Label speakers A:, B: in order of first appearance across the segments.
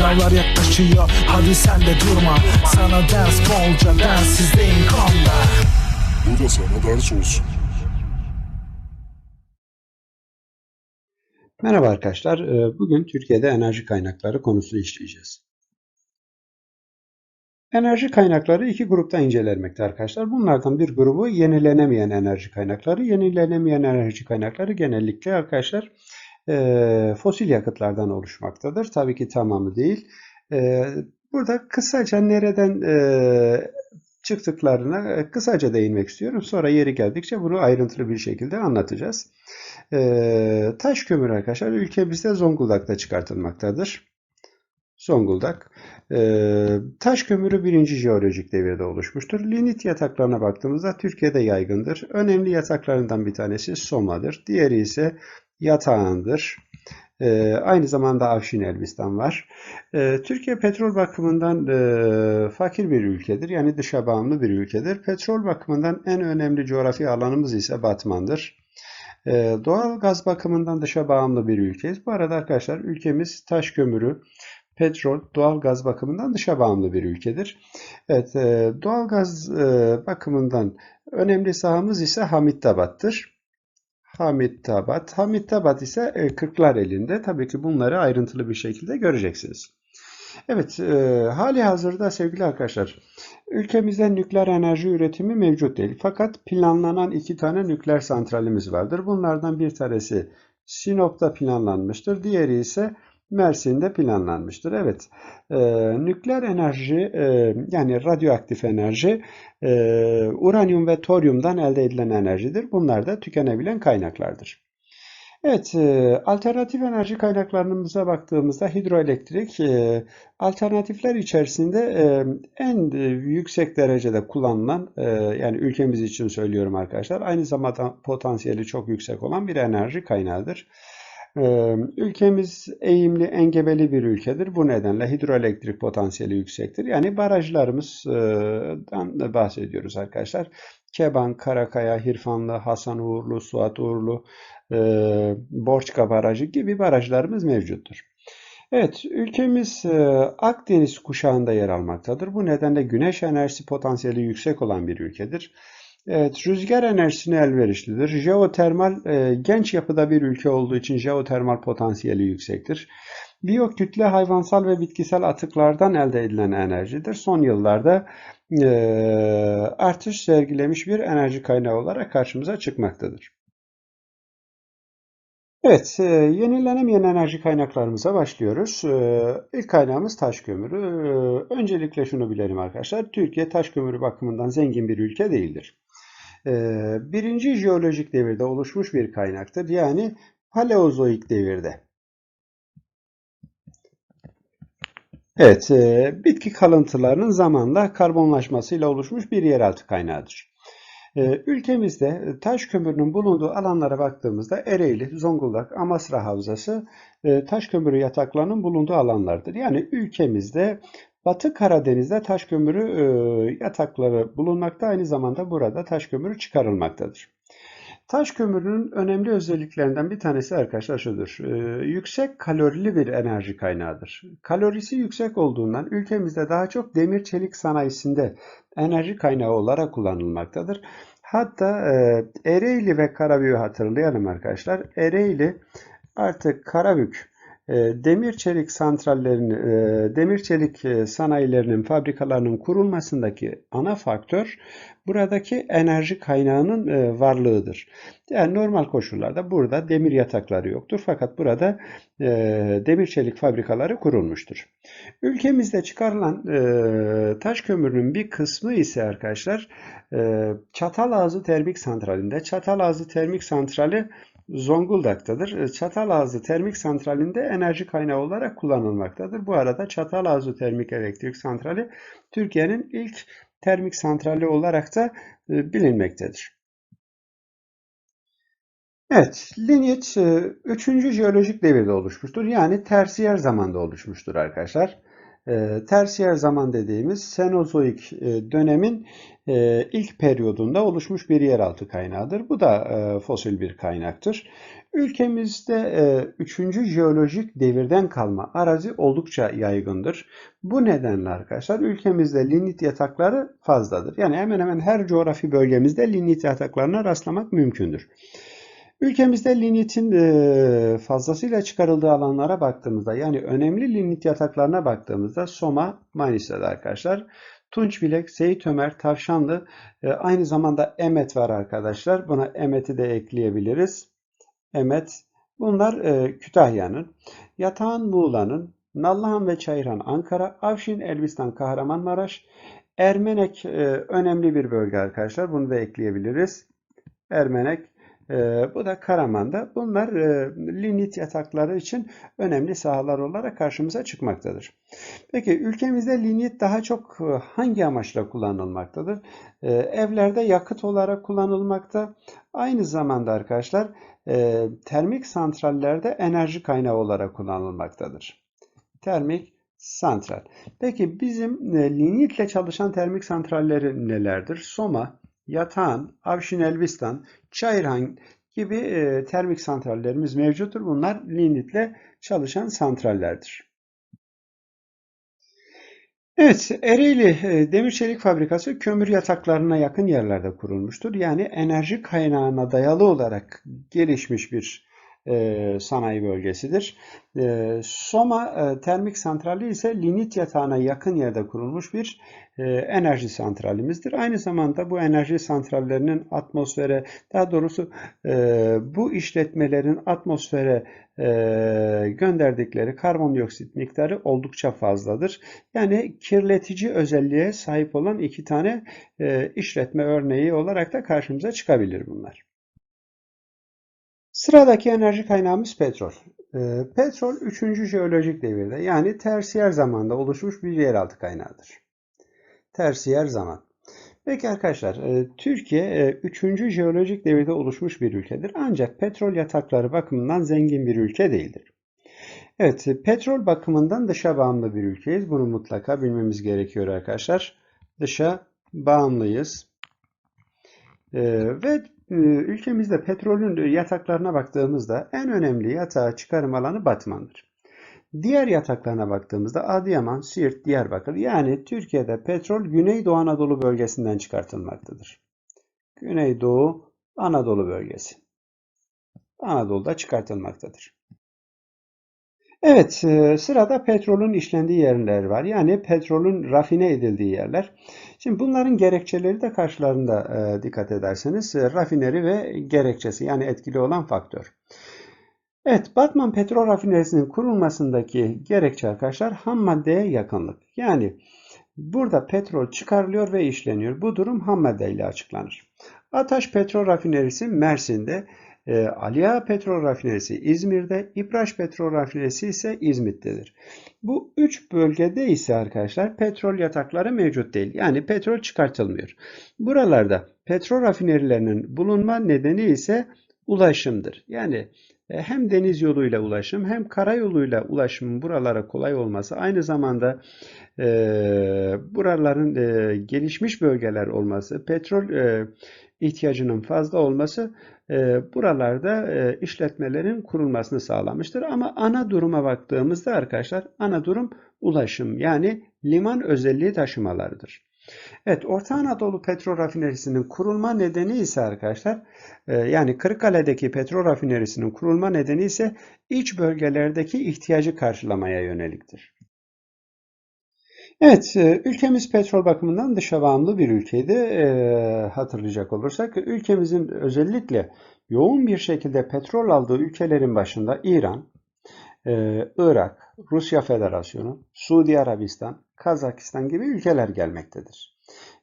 A: Sınavlar yaklaşıyor hadi sen de durma Sana ders bolca densizliğin konda
B: Bu da sana ders olsun.
C: Merhaba arkadaşlar. Ee, Bugün Türkiye'de enerji kaynakları konusunu işleyeceğiz. Enerji kaynakları iki grupta incelenmekte arkadaşlar. Bunlardan bir grubu yenilenemeyen enerji kaynakları. Yenilenemeyen enerji kaynakları genellikle arkadaşlar e, fosil yakıtlardan oluşmaktadır. Tabii ki tamamı değil. E, Burada kısaca nereden e, çıktıklarına e, kısaca değinmek istiyorum. Sonra yeri geldikçe bunu ayrıntılı bir şekilde anlatacağız. Ee, taş kömür arkadaşlar ülkemizde Zonguldak'ta çıkartılmaktadır. Zonguldak. Ee, taş kömürü birinci jeolojik devirde oluşmuştur. Linit yataklarına baktığımızda Türkiye'de yaygındır. Önemli yataklarından bir tanesi Soma'dır. Diğeri ise Yatağan'dır. Ee, aynı zamanda Afşin Elbistan var. Ee, Türkiye petrol bakımından e, fakir bir ülkedir. Yani dışa bağımlı bir ülkedir. Petrol bakımından en önemli coğrafi alanımız ise Batman'dır. Ee, doğal gaz bakımından dışa bağımlı bir ülkeyiz. Bu arada arkadaşlar ülkemiz taş kömürü, petrol, doğal gaz bakımından dışa bağımlı bir ülkedir. Evet, e, doğal gaz e, bakımından önemli sahamız ise Hamittabat'tır. Hamittabat. Hamittabat ise e, Kırklar elinde. Tabii ki bunları ayrıntılı bir şekilde göreceksiniz. Evet, e, hali hazırda sevgili arkadaşlar, ülkemizde nükleer enerji üretimi mevcut değil. Fakat planlanan iki tane nükleer santralimiz vardır. Bunlardan bir tanesi Sinop'ta planlanmıştır. Diğeri ise Mersin'de planlanmıştır. Evet, e, nükleer enerji e, yani radyoaktif enerji e, uranyum ve toryumdan elde edilen enerjidir. Bunlar da tükenebilen kaynaklardır. Evet, e, alternatif enerji kaynaklarımıza baktığımızda hidroelektrik e, alternatifler içerisinde e, en yüksek derecede kullanılan, e, yani ülkemiz için söylüyorum arkadaşlar, aynı zamanda potansiyeli çok yüksek olan bir enerji kaynağıdır. E, ülkemiz eğimli, engebeli bir ülkedir. Bu nedenle hidroelektrik potansiyeli yüksektir. Yani barajlarımızdan bahsediyoruz arkadaşlar. Keban, Karakaya, Hirfanlı, Hasan Uğurlu, Suat Uğurlu, e, Borçka Barajı gibi barajlarımız mevcuttur. Evet, ülkemiz e, Akdeniz kuşağında yer almaktadır. Bu nedenle güneş enerjisi potansiyeli yüksek olan bir ülkedir. Evet, rüzgar enerjisine elverişlidir. Jeotermal, e, genç yapıda bir ülke olduğu için jeotermal potansiyeli yüksektir. Biyokütle hayvansal ve bitkisel atıklardan elde edilen enerjidir. Son yıllarda e, artış sergilemiş bir enerji kaynağı olarak karşımıza çıkmaktadır. Evet, e, yenilenemeyen enerji kaynaklarımıza başlıyoruz. E, ilk kaynağımız taş kömürü. E, öncelikle şunu bilelim arkadaşlar. Türkiye taş kömürü bakımından zengin bir ülke değildir. E, birinci jeolojik devirde oluşmuş bir kaynaktır. Yani Paleozoik devirde. Evet, e, bitki kalıntılarının zamanla karbonlaşmasıyla oluşmuş bir yeraltı kaynağıdır. E, ülkemizde taş kömürünün bulunduğu alanlara baktığımızda Ereğli, Zonguldak, Amasra Havzası e, taş kömürü yataklarının bulunduğu alanlardır. Yani ülkemizde Batı Karadeniz'de taş kömürü e, yatakları bulunmakta. Aynı zamanda burada taş kömürü çıkarılmaktadır. Taş kömürünün önemli özelliklerinden bir tanesi arkadaşlar şudur. Ee, yüksek kalorili bir enerji kaynağıdır. Kalorisi yüksek olduğundan ülkemizde daha çok demir çelik sanayisinde enerji kaynağı olarak kullanılmaktadır. Hatta e, Ereğli ve Karabük'ü hatırlayalım arkadaşlar. Ereğli artık Karabük demir çelik santrallerinin, e, demir çelik e, sanayilerinin, fabrikalarının kurulmasındaki ana faktör buradaki enerji kaynağının varlığıdır. Yani normal koşullarda burada demir yatakları yoktur fakat burada demir çelik fabrikaları kurulmuştur. Ülkemizde çıkarılan taş kömürünün bir kısmı ise arkadaşlar Çatalazı Termik Santrali'nde. Çatalazı Termik Santrali Zonguldak'tadır. Çatalazı Termik Santrali'nde enerji kaynağı olarak kullanılmaktadır. Bu arada Çatalazı Termik Elektrik Santrali Türkiye'nin ilk termik santrali olarak da e, bilinmektedir. Evet, linyit 3. E, jeolojik devirde oluşmuştur. Yani tersiyer zamanda oluşmuştur arkadaşlar. E, tersiyer zaman dediğimiz Senozoik e, dönemin e, ilk periyodunda oluşmuş bir yeraltı kaynağıdır. Bu da e, fosil bir kaynaktır. Ülkemizde e, 3. jeolojik devirden kalma arazi oldukça yaygındır. Bu nedenle arkadaşlar ülkemizde lignit yatakları fazladır. Yani hemen hemen her coğrafi bölgemizde lignit yataklarına rastlamak mümkündür. Ülkemizde lignitin e, fazlasıyla çıkarıldığı alanlara baktığımızda yani önemli lignit yataklarına baktığımızda Soma, Manisa'da arkadaşlar. Tunçbilek, Seyit Ömer, Tavşanlı e, aynı zamanda Emet var arkadaşlar. Buna Emet'i de ekleyebiliriz. Emet. Bunlar e, Kütahya'nın. Yatağan Muğla'nın. Nallıhan ve Çayırhan Ankara. Avşin Elbistan Kahramanmaraş. Ermenek önemli bir bölge arkadaşlar. Bunu da ekleyebiliriz. Ermenek. E, bu da Karaman'da. Bunlar e, lignit yatakları için önemli sahalar olarak karşımıza çıkmaktadır. Peki ülkemizde lignit daha çok e, hangi amaçla kullanılmaktadır? E, evlerde yakıt olarak kullanılmakta. Aynı zamanda arkadaşlar e, termik santrallerde enerji kaynağı olarak kullanılmaktadır. Termik santral. Peki bizim e, lignitle çalışan termik santralleri nelerdir? Soma, Yatağan, Avşin Elbistan, Çayırhan gibi e, termik santrallerimiz mevcuttur. Bunlar lignitle çalışan santrallerdir. Evet, Ereğli e, Demir Çelik Fabrikası kömür yataklarına yakın yerlerde kurulmuştur. Yani enerji kaynağına dayalı olarak gelişmiş bir e, sanayi bölgesidir. E, Soma e, Termik Santrali ise lignit yatağına yakın yerde kurulmuş bir e, enerji santralimizdir. Aynı zamanda bu enerji santrallerinin atmosfere, daha doğrusu e, bu işletmelerin atmosfere e, gönderdikleri karbondioksit miktarı oldukça fazladır. Yani kirletici özelliğe sahip olan iki tane e, işletme örneği olarak da karşımıza çıkabilir bunlar. Sıradaki enerji kaynağımız petrol. E, petrol 3. jeolojik devirde yani tersiyer zamanda oluşmuş bir yeraltı kaynağıdır. Tersiyer zaman. Peki arkadaşlar, e, Türkiye 3. jeolojik devirde oluşmuş bir ülkedir. Ancak petrol yatakları bakımından zengin bir ülke değildir. Evet, petrol bakımından dışa bağımlı bir ülkeyiz. Bunu mutlaka bilmemiz gerekiyor arkadaşlar. Dışa bağımlıyız. E, ve e, ülkemizde petrolün yataklarına baktığımızda en önemli yatağı çıkarım alanı Batman'dır. Diğer yataklarına baktığımızda Adıyaman, Siirt, Diyarbakır yani Türkiye'de petrol Güneydoğu Anadolu bölgesinden çıkartılmaktadır. Güneydoğu Anadolu bölgesi. Anadolu'da çıkartılmaktadır. Evet, e, sırada petrolün işlendiği yerler var. Yani petrolün rafine edildiği yerler. Şimdi bunların gerekçeleri de karşılarında e, dikkat ederseniz e, rafineri ve gerekçesi yani etkili olan faktör. Evet, Batman Petrol Rafinerisi'nin kurulmasındaki gerekçe arkadaşlar ham maddeye yakınlık. Yani burada petrol çıkarılıyor ve işleniyor. Bu durum ham madde ile açıklanır. Ataş Petrol Rafinerisi Mersin'de, e, Aliya Petrol Rafinerisi İzmir'de, İpraş Petrol Rafinerisi ise İzmit'tedir. Bu üç bölgede ise arkadaşlar petrol yatakları mevcut değil. Yani petrol çıkartılmıyor. Buralarda petrol rafinerilerinin bulunma nedeni ise ulaşımdır. Yani e, hem deniz yoluyla ulaşım hem karayoluyla ulaşımın buralara kolay olması aynı zamanda e, buraların e, gelişmiş bölgeler olması, petrol e, ihtiyacının fazla olması buralarda e, işletmelerin kurulmasını sağlamıştır. Ama ana duruma baktığımızda arkadaşlar ana durum ulaşım yani liman özelliği taşımalarıdır. Evet, Orta Anadolu Petrol Rafinerisi'nin kurulma nedeni ise arkadaşlar, e, yani Kırıkkale'deki petrol rafinerisinin kurulma nedeni ise iç bölgelerdeki ihtiyacı karşılamaya yöneliktir. Evet, e, ülkemiz petrol bakımından dışa bağımlı bir ülkeydi. E, hatırlayacak olursak, ülkemizin özellikle yoğun bir şekilde petrol aldığı ülkelerin başında İran, Irak, Rusya Federasyonu, Suudi Arabistan, Kazakistan gibi ülkeler gelmektedir.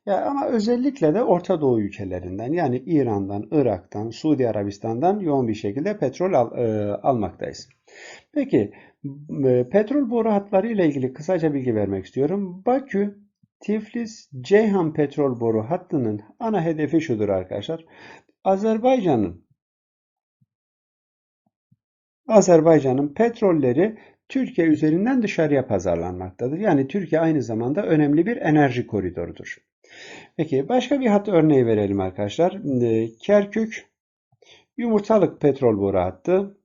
C: Ya ama özellikle de Orta Doğu ülkelerinden yani İran'dan, Irak'tan, Suudi Arabistan'dan yoğun bir şekilde petrol al, e, almaktayız. Peki e, petrol boru hatları ile ilgili kısaca bilgi vermek istiyorum. Bakü, Tiflis, Ceyhan petrol boru hattının ana hedefi şudur arkadaşlar. Azerbaycan'ın Azerbaycan'ın petrolleri Türkiye üzerinden dışarıya pazarlanmaktadır. Yani Türkiye aynı zamanda önemli bir enerji koridorudur. Peki başka bir hat örneği verelim arkadaşlar. Ee, Kerkük yumurtalık petrol boru hattı.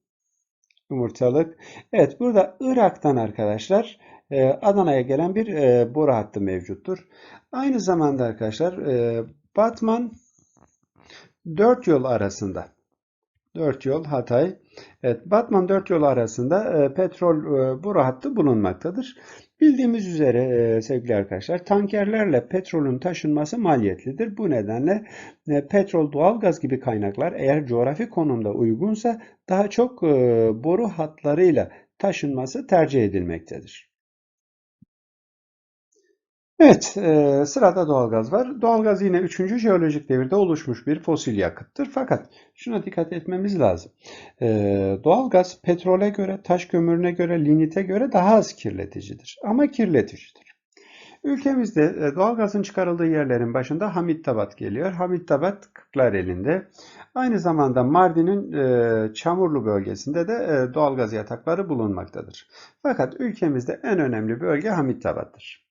C: Yumurtalık. Evet burada Irak'tan arkadaşlar e, Adana'ya gelen bir e, boru hattı mevcuttur. Aynı zamanda arkadaşlar e, Batman 4 yol arasında 4 yol Hatay. Evet, Batman 4 yolu arasında e, petrol e, boru hattı bulunmaktadır. Bildiğimiz üzere e, sevgili arkadaşlar tankerlerle petrolün taşınması maliyetlidir. Bu nedenle e, petrol, doğalgaz gibi kaynaklar eğer coğrafi konumda uygunsa daha çok e, boru hatlarıyla taşınması tercih edilmektedir. Evet, e, sırada doğalgaz var. Doğalgaz yine 3. jeolojik devirde oluşmuş bir fosil yakıttır. Fakat şuna dikkat etmemiz lazım. E, doğalgaz petrole göre, taş kömürüne göre, lignite göre daha az kirleticidir. Ama kirleticidir. Ülkemizde e, doğalgazın çıkarıldığı yerlerin başında Hamittabat geliyor. Hamittabat Kırklareli'nde. Aynı zamanda Mardin'in e, Çamurlu bölgesinde de e, doğalgaz yatakları bulunmaktadır. Fakat ülkemizde en önemli bölge Hamittabat'tır.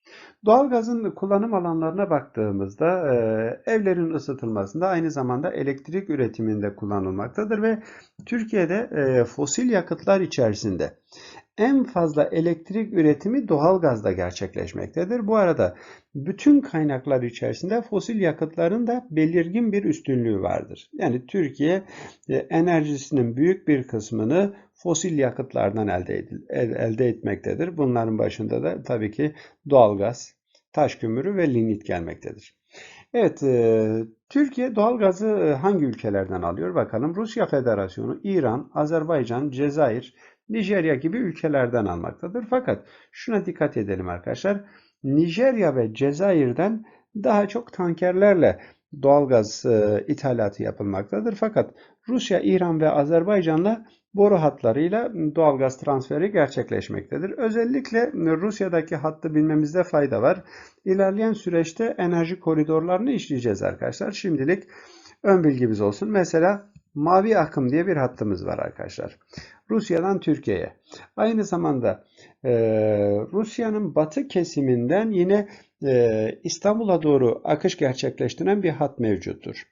C: Doğalgazın kullanım alanlarına baktığımızda e, evlerin ısıtılmasında aynı zamanda elektrik üretiminde kullanılmaktadır ve Türkiye'de e, fosil yakıtlar içerisinde en fazla elektrik üretimi doğalgazda gerçekleşmektedir. Bu arada bütün kaynaklar içerisinde fosil yakıtların da belirgin bir üstünlüğü vardır. Yani Türkiye e, enerjisinin büyük bir kısmını fosil yakıtlardan elde, elde etmektedir. Bunların başında da tabii ki doğalgaz, taş kömürü ve lignit gelmektedir. Evet, e, Türkiye doğalgazı e, hangi ülkelerden alıyor? Bakalım. Rusya Federasyonu, İran, Azerbaycan, Cezayir, Nijerya gibi ülkelerden almaktadır. Fakat şuna dikkat edelim arkadaşlar. Nijerya ve Cezayir'den daha çok tankerlerle doğalgaz e, ithalatı yapılmaktadır. Fakat Rusya, İran ve Azerbaycan'la boru hatlarıyla doğalgaz transferi gerçekleşmektedir. Özellikle Rusya'daki hattı bilmemizde fayda var. İlerleyen süreçte enerji koridorlarını işleyeceğiz arkadaşlar. Şimdilik ön bilgimiz olsun. Mesela mavi akım diye bir hattımız var arkadaşlar. Rusya'dan Türkiye'ye. Aynı zamanda e, Rusya'nın batı kesiminden yine e, İstanbul'a doğru akış gerçekleştiren bir hat mevcuttur.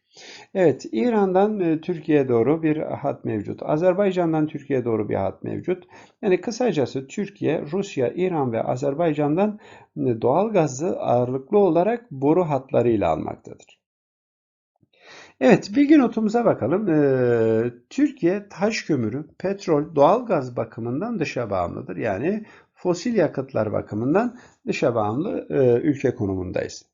C: Evet, İran'dan e, Türkiye'ye doğru bir hat mevcut. Azerbaycan'dan Türkiye'ye doğru bir hat mevcut. Yani kısacası Türkiye, Rusya, İran ve Azerbaycan'dan e, doğal gazı ağırlıklı olarak boru hatlarıyla almaktadır. Evet, bilgi notumuza bakalım. Ee, Türkiye taş kömürü, petrol, doğalgaz bakımından dışa bağımlıdır. Yani fosil yakıtlar bakımından dışa bağımlı e, ülke konumundayız.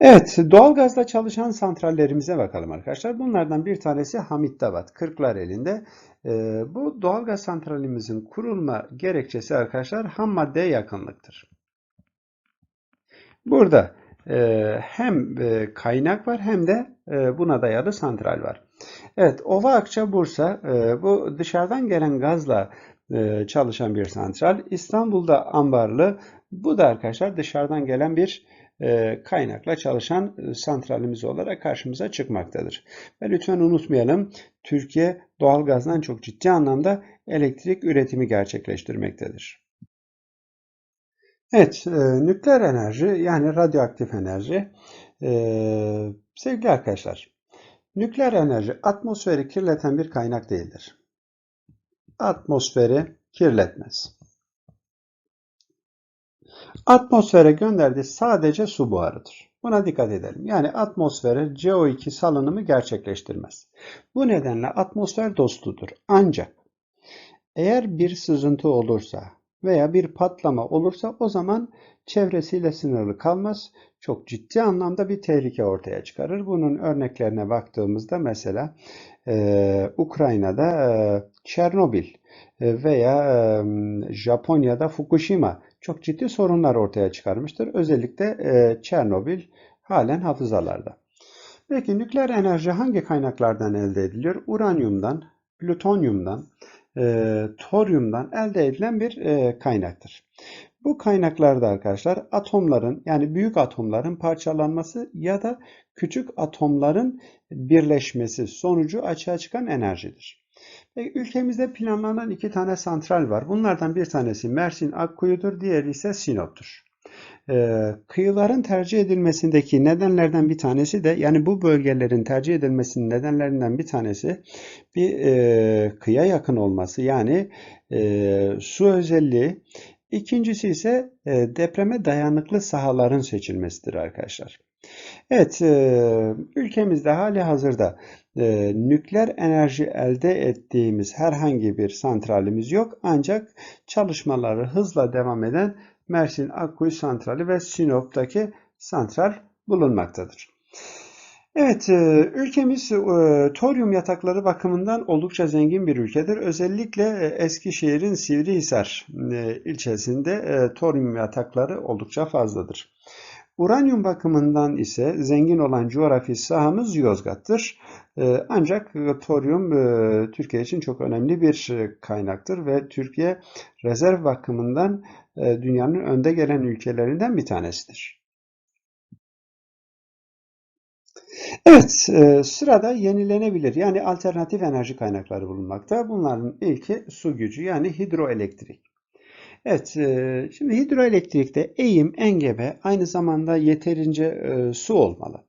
C: Evet, doğalgazla çalışan santrallerimize bakalım arkadaşlar. Bunlardan bir tanesi Hamittabat, Kırklareli'nde. Ee, bu doğalgaz santralimizin kurulma gerekçesi arkadaşlar ham maddeye yakınlıktır. Burada hem e, kaynak var hem de e, buna dayalı santral var. Evet, Ova Akça Bursa e, bu dışarıdan gelen gazla çalışan bir santral. İstanbul'da ambarlı. Bu da arkadaşlar dışarıdan gelen bir kaynakla çalışan santralimiz olarak karşımıza çıkmaktadır. Ve lütfen unutmayalım Türkiye doğalgazdan çok ciddi anlamda elektrik üretimi gerçekleştirmektedir. Evet, e, nükleer enerji yani radyoaktif enerji. E, sevgili arkadaşlar, nükleer enerji atmosferi kirleten bir kaynak değildir. Atmosferi kirletmez. Atmosfere gönderdiği sadece su buharıdır. Buna dikkat edelim. Yani atmosfere CO2 salınımı gerçekleştirmez. Bu nedenle atmosfer dostudur. Ancak eğer bir sızıntı olursa veya bir patlama olursa o zaman çevresiyle sınırlı kalmaz. Çok ciddi anlamda bir tehlike ortaya çıkarır. Bunun örneklerine baktığımızda mesela e, Ukrayna'da e, Çernobil e, veya e, Japonya'da Fukushima çok ciddi sorunlar ortaya çıkarmıştır. Özellikle e, Çernobil halen hafızalarda. Peki nükleer enerji hangi kaynaklardan elde ediliyor? Uranyumdan, plütonyumdan, e, toryumdan elde edilen bir e, kaynaktır. Bu kaynaklarda arkadaşlar atomların yani büyük atomların parçalanması ya da küçük atomların birleşmesi sonucu açığa çıkan enerjidir. Ve ülkemizde planlanan iki tane santral var. Bunlardan bir tanesi Mersin Akkuyu'dur, diğeri ise Sinop'tur. Ee, kıyıların tercih edilmesindeki nedenlerden bir tanesi de yani bu bölgelerin tercih edilmesinin nedenlerinden bir tanesi bir e, kıyıya yakın olması yani e, su özelliği. İkincisi ise e, depreme dayanıklı sahaların seçilmesidir arkadaşlar. Evet, ülkemizde hali hazırda nükleer enerji elde ettiğimiz herhangi bir santralimiz yok. Ancak çalışmaları hızla devam eden Mersin Akkuyu Santrali ve Sinop'taki santral bulunmaktadır. Evet, e, ülkemiz e, toryum yatakları bakımından oldukça zengin bir ülkedir. Özellikle e, Eskişehir'in Sivrihisar ilçesinde toryum yatakları oldukça fazladır. Uranyum bakımından ise zengin olan coğrafi sahamız Yozgat'tır. E, ancak toryum e, Türkiye için çok önemli bir e, kaynaktır ve Türkiye rezerv bakımından e, dünyanın önde gelen ülkelerinden bir tanesidir. Evet, sırada yenilenebilir yani alternatif enerji kaynakları bulunmakta. Bunların ilki su gücü yani hidroelektrik. Evet, e, şimdi hidroelektrikte eğim, engebe aynı zamanda yeterince e, su olmalı.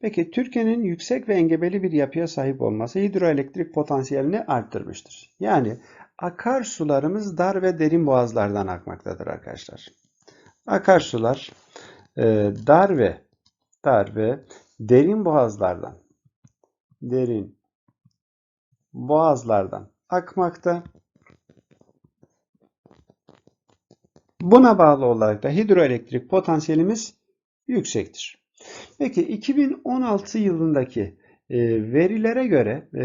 C: Peki Türkiye'nin yüksek ve engebeli bir yapıya sahip olması hidroelektrik potansiyelini arttırmıştır. Yani akarsularımız dar ve derin boğazlardan akmaktadır arkadaşlar. Akarsular e, dar ve dar ve derin boğazlardan derin boğazlardan akmakta. Buna bağlı olarak da hidroelektrik potansiyelimiz yüksektir. Peki 2016 yılındaki e, verilere göre e,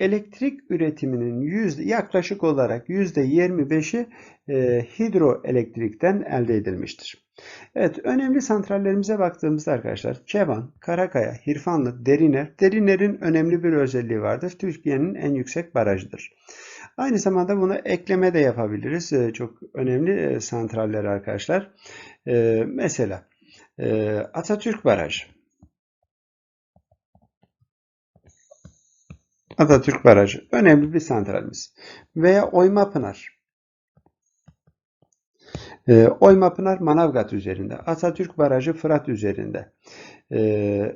C: elektrik üretiminin yüzde, yaklaşık olarak %25'i e, hidroelektrikten elde edilmiştir. Evet, önemli santrallerimize baktığımızda arkadaşlar Keban, Karakaya, Hirfanlı, Deriner. Deriner'in önemli bir özelliği vardır. Türkiye'nin en yüksek barajıdır. Aynı zamanda buna ekleme de yapabiliriz. E, çok önemli e, santraller arkadaşlar. E, mesela e, Atatürk Barajı. Atatürk Barajı önemli bir santralimiz. Veya Oymapınar. E, Oymapınar Manavgat üzerinde. Atatürk Barajı Fırat üzerinde. E,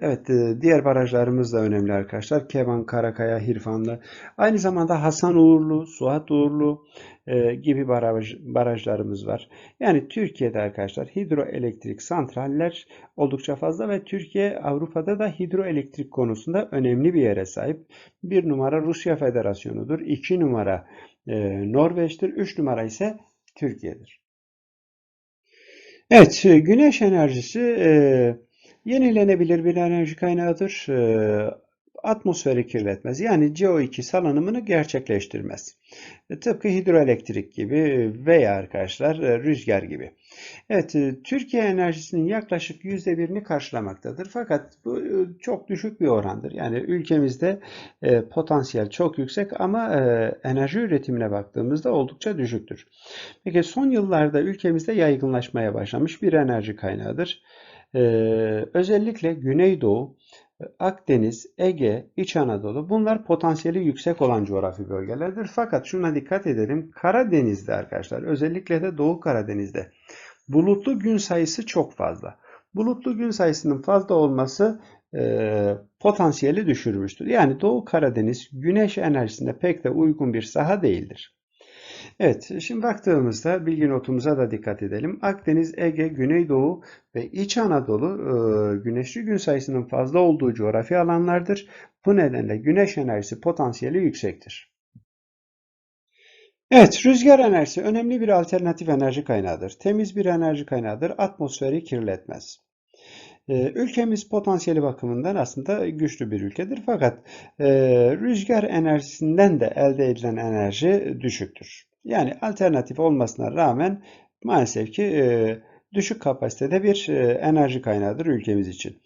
C: evet e, diğer barajlarımız da önemli arkadaşlar. Keban, Karakaya, Hirfanlı. Aynı zamanda Hasan Uğurlu, Suat Uğurlu e, gibi baraj, barajlarımız var. Yani Türkiye'de arkadaşlar hidroelektrik santraller oldukça fazla ve Türkiye Avrupa'da da hidroelektrik konusunda önemli bir yere sahip. Bir numara Rusya Federasyonu'dur. iki numara e, Norveç'tir. Üç numara ise Türkiye'dir. Evet, güneş enerjisi e, yenilenebilir bir enerji kaynağıdır. E, atmosferi kirletmez. Yani CO2 salınımını gerçekleştirmez. E, tıpkı hidroelektrik gibi veya arkadaşlar e, rüzgar gibi. Evet, e, Türkiye enerjisinin yaklaşık %1'ini karşılamaktadır. Fakat bu çok düşük bir orandır. Yani ülkemizde potansiyel çok yüksek ama enerji üretimine baktığımızda oldukça düşüktür. Peki son yıllarda ülkemizde yaygınlaşmaya başlamış bir enerji kaynağıdır. E, özellikle Güneydoğu, Akdeniz, Ege, İç Anadolu bunlar potansiyeli yüksek olan coğrafi bölgelerdir. Fakat şuna dikkat edelim. Karadeniz'de arkadaşlar özellikle de Doğu Karadeniz'de bulutlu gün sayısı çok fazla. Bulutlu gün sayısının fazla olması e, potansiyeli düşürmüştür. Yani Doğu Karadeniz güneş enerjisine pek de uygun bir saha değildir. Evet, şimdi baktığımızda bilgi notumuza da dikkat edelim. Akdeniz, Ege, Güneydoğu ve İç Anadolu e, güneşli gün sayısının fazla olduğu coğrafi alanlardır. Bu nedenle güneş enerjisi potansiyeli yüksektir. Evet, rüzgar enerjisi önemli bir alternatif enerji kaynağıdır. Temiz bir enerji kaynağıdır. Atmosferi kirletmez. Ee, ülkemiz potansiyeli bakımından aslında güçlü bir ülkedir. Fakat e, rüzgar enerjisinden de elde edilen enerji düşüktür. Yani alternatif olmasına rağmen maalesef ki e, düşük kapasitede bir e, enerji kaynağıdır ülkemiz için.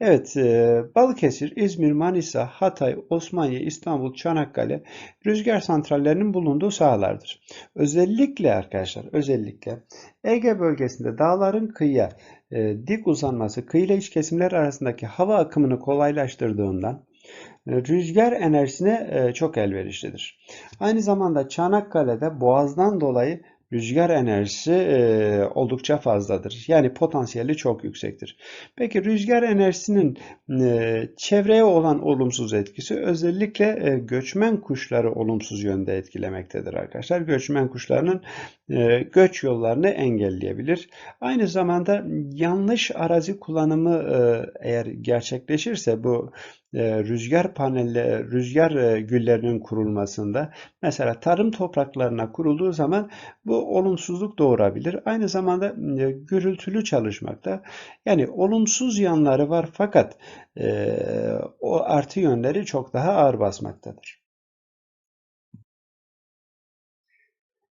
C: Evet, e, Balıkesir, İzmir, Manisa, Hatay, Osmaniye, İstanbul, Çanakkale rüzgar santrallerinin bulunduğu sahalardır. Özellikle arkadaşlar, özellikle Ege bölgesinde dağların kıyıya e, dik uzanması, kıyı ile iç kesimler arasındaki hava akımını kolaylaştırdığından Rüzgar enerjisine e, çok elverişlidir. Aynı zamanda Çanakkale'de Boğaz'dan dolayı rüzgar enerjisi e, oldukça fazladır. Yani potansiyeli çok yüksektir. Peki rüzgar enerjisinin e, çevreye olan olumsuz etkisi özellikle göçmen kuşları olumsuz yönde etkilemektedir arkadaşlar. Göçmen kuşlarının göç yollarını engelleyebilir. Aynı zamanda yanlış arazi kullanımı eğer gerçekleşirse bu rüzgar panelle rüzgar e, güllerinin kurulmasında mesela tarım topraklarına kurulduğu zaman bu olumsuzluk doğurabilir. Aynı zamanda e, gürültülü çalışmakta. Yani olumsuz yanları var fakat e, o artı yönleri çok daha ağır basmaktadır.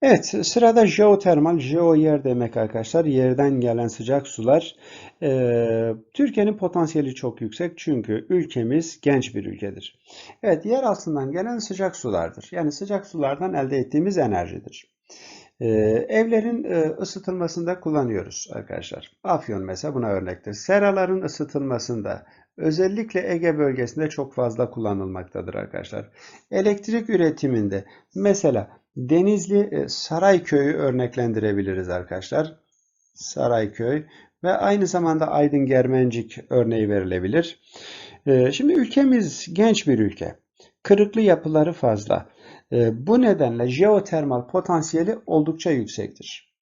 C: Evet, sırada jeotermal, jeo yer demek arkadaşlar. Yerden gelen sıcak sular. Ee, Türkiye'nin potansiyeli çok yüksek çünkü ülkemiz genç bir ülkedir. Evet, yer altından gelen sıcak sulardır. Yani sıcak sulardan elde ettiğimiz enerjidir. Ee, evlerin e, ısıtılmasında kullanıyoruz arkadaşlar. Afyon mesela buna örnektir. Seraların ısıtılmasında özellikle Ege bölgesinde çok fazla kullanılmaktadır arkadaşlar. Elektrik üretiminde mesela Denizli e, Sarayköy'ü örneklendirebiliriz arkadaşlar. Sarayköy ve aynı zamanda Aydın Germencik örneği verilebilir. E, Şimdi ülkemiz genç bir ülke. Kırıklı yapıları fazla. E, Bu nedenle jeotermal potansiyeli oldukça yüksektir.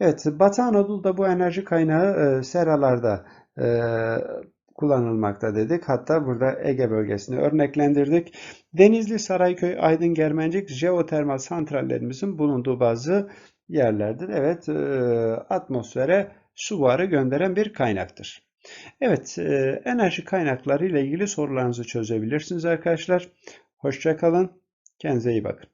C: Evet, Batı Anadolu'da bu enerji kaynağı seralarda kullanılmakta dedik. Hatta burada Ege bölgesini örneklendirdik. Denizli, Sarayköy, Aydın, Germencik jeotermal santrallerimizin bulunduğu bazı yerlerdir. Evet, e, atmosfere su buharı gönderen bir kaynaktır. Evet, e, enerji kaynakları ile ilgili sorularınızı çözebilirsiniz arkadaşlar. Hoşça kalın, kendinize iyi bakın.